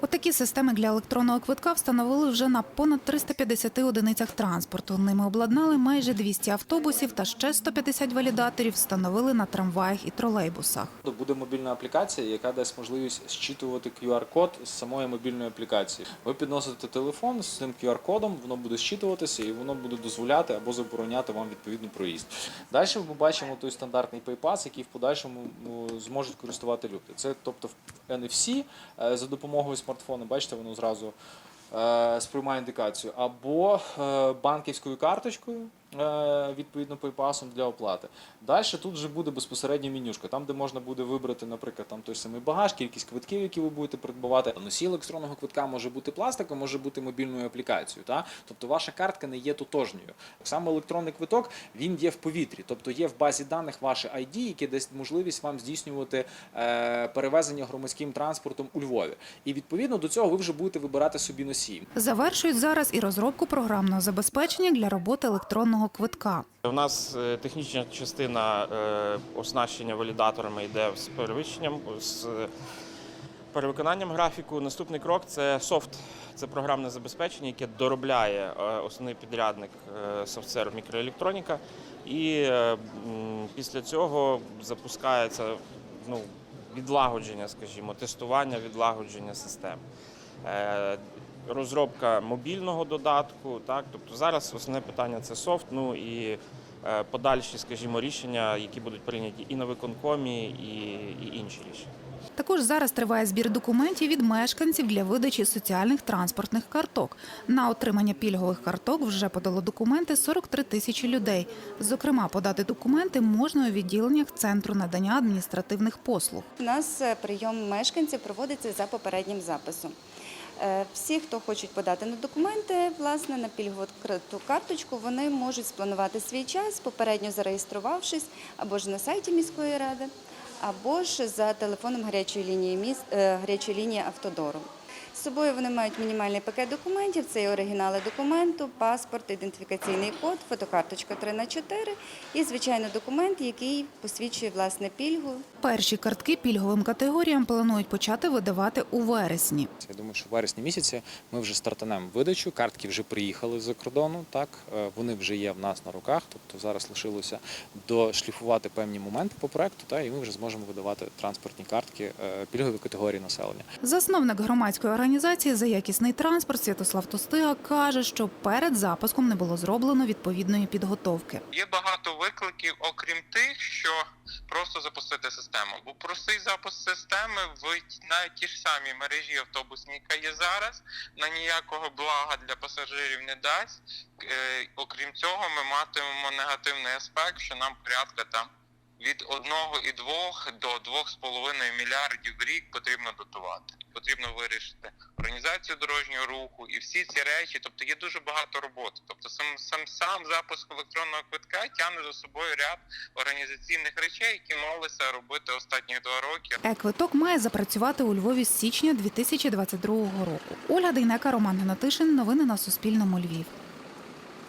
Отакі системи для електронного квитка встановили вже на понад 350 одиницях транспорту. Ними обладнали майже 200 автобусів та ще 150 валідаторів встановили на трамваях і тролейбусах. Буде мобільна аплікація, яка дасть можливість зчитувати QR-код з самої мобільної аплікації. Ви підносите телефон з цим QR-кодом, воно буде зчитуватися і воно буде дозволяти або забороняти вам відповідний проїзд. Далі ми бачимо той стандартний PayPass, який в подальшому ну, зможуть користувати люди. Це тобто NFC е, за допомогою смартфону, бачите, воно зразу е, сприймає індикацію, або е, банківською карточкою. Е, Відповідно, PayPass для оплати. Далі тут вже буде безпосередньо менюшка, там, де можна буде вибрати, наприклад, там той самий багаж, кількість квитків, які ви будете придбавати. Носій електронного квитка може бути пластиком, може бути мобільною аплікацією. Та? Тобто ваша картка не є тотожньою. Так само електронний квиток він є в повітрі, тобто є в базі даних ваше ID, яке дасть можливість вам здійснювати е, перевезення громадським транспортом у Львові. І відповідно до цього ви вже будете вибирати собі носій. Завершують зараз і розробку програмного забезпечення для роботи електронного квитка. У нас е, технічна частина е, оснащення валідаторами йде з перевищенням, з е, перевиконанням графіку. Наступний крок це софт, це програмне забезпечення, яке доробляє основний підрядник софтсерв мікроелектроніка. І після цього запускається ну, відлагодження, скажімо, тестування, відлагодження систем. Розробка мобільного додатку, так тобто зараз основне питання це софт. Ну і е, подальші, скажімо, рішення, які будуть прийняті і на виконкомі, і, і інші рішення. Також зараз триває збір документів від мешканців для видачі соціальних транспортних карток. На отримання пільгових карток вже подало документи 43 тисячі людей. Зокрема, подати документи можна у відділеннях центру надання адміністративних послуг. У нас е, прийом мешканців проводиться за попереднім записом. Е, Всі, хто хочуть подати на документи, власне, на пільгову карточку, вони можуть спланувати свій час, попередньо зареєструвавшись або ж на сайті міської ради, або ж за телефоном гарячої лінії міст е, гарячої лінії автодору. З собою вони мають мінімальний пакет документів, це і оригінали документу, паспорт, ідентифікаційний код, фотокарточка 3 на 4 і, звичайно, документ, який посвідчує власне пільгу Перші картки пільговим категоріям планують почати видавати у вересні. Я думаю, що в вересні місяці ми вже стартанемо видачу. Картки вже приїхали з-за кордону. Так Е, вони вже є в нас на руках. Тобто зараз лишилося дошліфувати певні моменти по проекту, та і ми вже зможемо видавати транспортні картки е, пільгової категорії населення. Засновник громадської організації за якісний транспорт Святослав Тостига каже, що перед запуском не було зроблено відповідної підготовки. Є багато викликів, окрім тих, що просто запустити систему. Бо простий запуск системи в навіть ті ж самі мережі автобусні, яка є зараз, на ніякого блага для пасажирів не дасть. Е, окрім цього, ми матимемо негативний аспект, що нам порядка там від 1,2 до 2,5 мільярдів в рік потрібно дотувати. Потрібно вирішити організацію дорожнього руху і всі ці речі. Тобто є дуже багато роботи. Тобто сам сам сам запуск електронного квитка тягне за собою ряд організаційних речей, які малися робити останні два роки. Е-квиток має запрацювати у Львові з січня 2022 року. Ольга Дейнека, Роман Гнатишин. Новини на Суспільному. Львів.